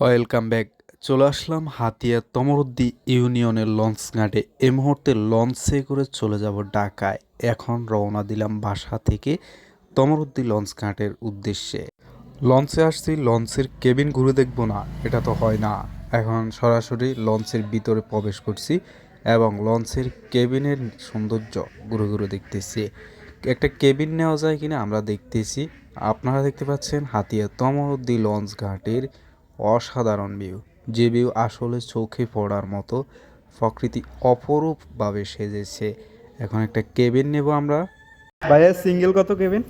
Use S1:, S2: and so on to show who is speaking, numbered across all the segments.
S1: Welcome back চলে আসলাম হাতিয়া তমরুদ্দি ইউনিয়নের launch ঘাটে। এই মুহূর্তে লঞ্চে করে চলে যাব ঢাকায়। এখন রওনা দিলাম বাসা থেকে তমরুদ্দি লঞ্চ ঘাটের উদ্দেশ্যে। লঞ্চে আসছি, লঞ্চের কেবিন ঘুরে দেখব না, এটা তো হয় না। এখন সরাসরি লঞ্চের ভিতরে প্রবেশ করছি এবং লঞ্চের কেবিনের সৌন্দর্য ঘুরে ঘুরে দেখতেছি। একটা কেবিন নেওয়া যায় কিনা আমরা দেখতেছি। আপনারা দেখতে পাচ্ছেন হাতিয়া তমরুদ্দি লঞ্চ ঘাটের অসাধারণ ভিউ যে ভিউ আসলে চোখে পড়ার মতো প্রকৃতি অপরূপভাবে সেজেছে। এখন একটা কেবিন নেব আমরা।
S2: ভাইয়া সিঙ্গেল কত কেবিন?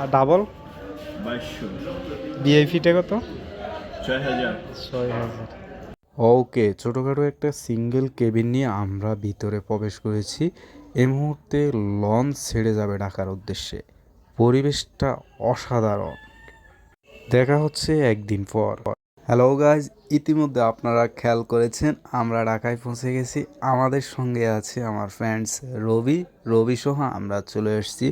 S2: আর ডাবল? বিআইপিটা কত?
S3: ছয় হাজার
S2: ছয় হাজার
S1: ওকে ছোটোখাটো একটা সিঙ্গেল কেবিন নিয়ে আমরা ভিতরে প্রবেশ করেছি। এই মুহূর্তে লঞ্চ ছেড়ে যাবে ঢাকার উদ্দেশ্যে। পরিবেশটা অসাধারণ। দেখা হচ্ছে একদিন পর। হ্যালো গাইজ ইতিমধ্যে আপনারা খেয়াল করেছেন, আমরা ঢাকায় পৌঁছে গেছি। আমাদের সঙ্গে আছে আমার ফ্রেন্ডস রবি। রবি সহ, আমরা চলে এসেছি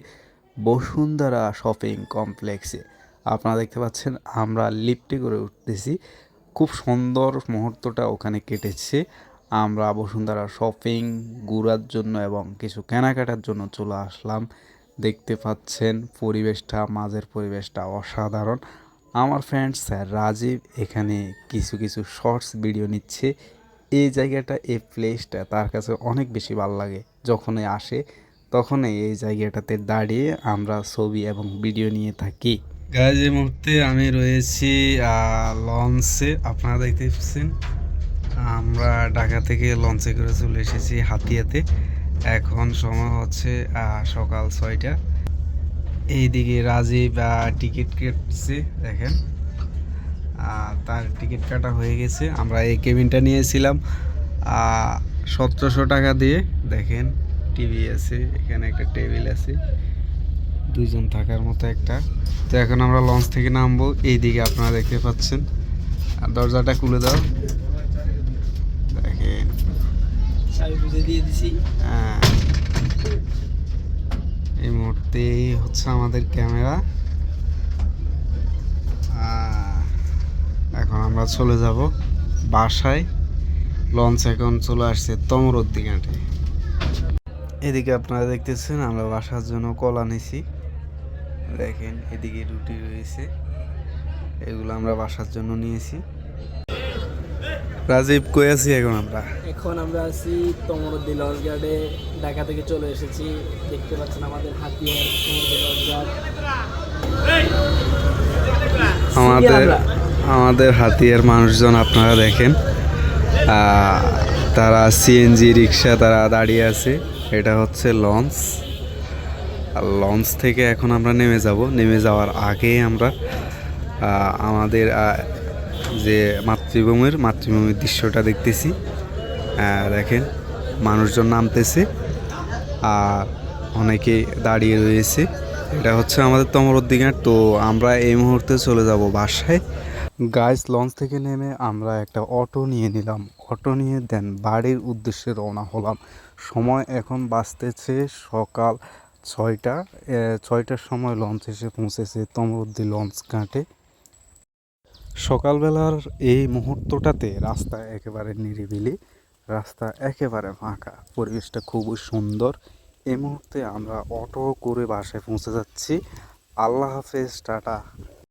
S1: বসুন্ধরা শপিং কমপ্লেক্সে আপনারা দেখতে পাচ্ছেন, আমরা লিফটে করে উঠতেছি। খুব সুন্দর মুহূর্তটা ওখানে কেটেছে। আমরা বসুন্ধরা শপিং ঘোরার জন্য এবং কিছু কেনাকাটার জন্য চলে আসলাম। দেখতে পাচ্ছেন, পরিবেশটা, মাঝের পরিবেশটা অসাধারণ। আমার ফ্রেন্ড স্যার রাজীব এখানে কিছু কিছু শর্টস ভিডিও নিচ্ছে। এই জায়গাটা, এই প্লেসটা তার কাছে অনেক বেশি ভালো লাগে। যখনই আসে, তখনই এই জায়গাটাতে দাঁড়িয়ে আমরা ছবি এবং ভিডিও নিয়ে থাকি। গাইজ মুহূর্তে আমি রয়েছি লঞ্চে আপনারা দেখতে পাচ্ছেন, আমরা ঢাকা থেকে লঞ্চে করে চলে এসেছি হাতিয়াতে এখন সময় হচ্ছে সকাল ছয়টা। এইদিকে রাজীব টিকিট কেটছে দেখেন। তার টিকিট কাটা হয়ে গেছে। আমরা এই কেবিনটা নিয়েছিলাম সতেরোশো টাকা দিয়ে। দেখেন টিভি আছে এখানে একটা টেবিল আছে। দুইজন থাকার মতো একটা। তো এখন আমরা লঞ্চ থেকে নামবো এইদিকে আপনারা দেখতে পাচ্ছেন। আর দরজাটা খুলে দাও। দেখেন। হ্যাঁ। মুহূর্তে এই হচ্ছে আমাদের ক্যামেরা। এখন আমরা চলে যাব বাসায়। লঞ্চ এখন চলে আসছে তমরদ্দি ঘাটে। এদিকে আপনারা দেখতেছেন, আমরা বাসার জন্য কলা নিছি। দেখেন, এদিকে রুটি রয়েছে। এগুলো আমরা বাসার জন্য নিয়েছি। রাজীব কই আছি এখন আমরা?
S4: এখন আমরা আছি তমরুদ্দি গার্ডে ঢাকা থেকে চলে এসেছি। দেখতে পাচ্ছেন আমাদের হাতিয়ার তমরুদ্দি লঞ্চ গার্ড
S1: আমাদের আমাদের হাতিয়ার মানুষজন আপনারা দেখেন। তারা সিএনজি রিক্সা তারা দাঁড়িয়ে আছে। এটা হচ্ছে লঞ্চ। আর লঞ্চ থেকে এখন আমরা নেমে যাব। নেমে যাওয়ার আগে আমরা আমাদের যে মাতৃভূমির মাতৃভূমির দৃশ্যটা দেখতেছি। দেখেন, মানুষজন নামতেছে, আর অনেকে দাঁড়িয়ে রয়েছে। এটা হচ্ছে আমাদের তমরদ্দিঘাট তো আমরা এই মুহূর্তে চলে যাব বাসায়। গাইস লঞ্চ থেকে নেমে আমরা একটা অটো নিয়ে নিলাম। অটো নিয়ে দেন বাড়ির উদ্দেশ্যে রওনা হলাম। সময় এখন বাঁচতেছে সকাল ছয়টা। ছয়টার সময় লঞ্চ এসে পৌঁছেছে তমরুদ্দি লঞ্চ ঘাটে। সকালবেলার এই মুহূর্তটাতে রাস্তা একেবারে নিরিবিলি, রাস্তা একেবারে ফাঁকা, পরিবেশটা খুবই সুন্দর। এই মুহূর্তে আমরা অটো করে বাসায় পৌঁছে যাচ্ছি। আল্লাহ হাফেজ, টাটা।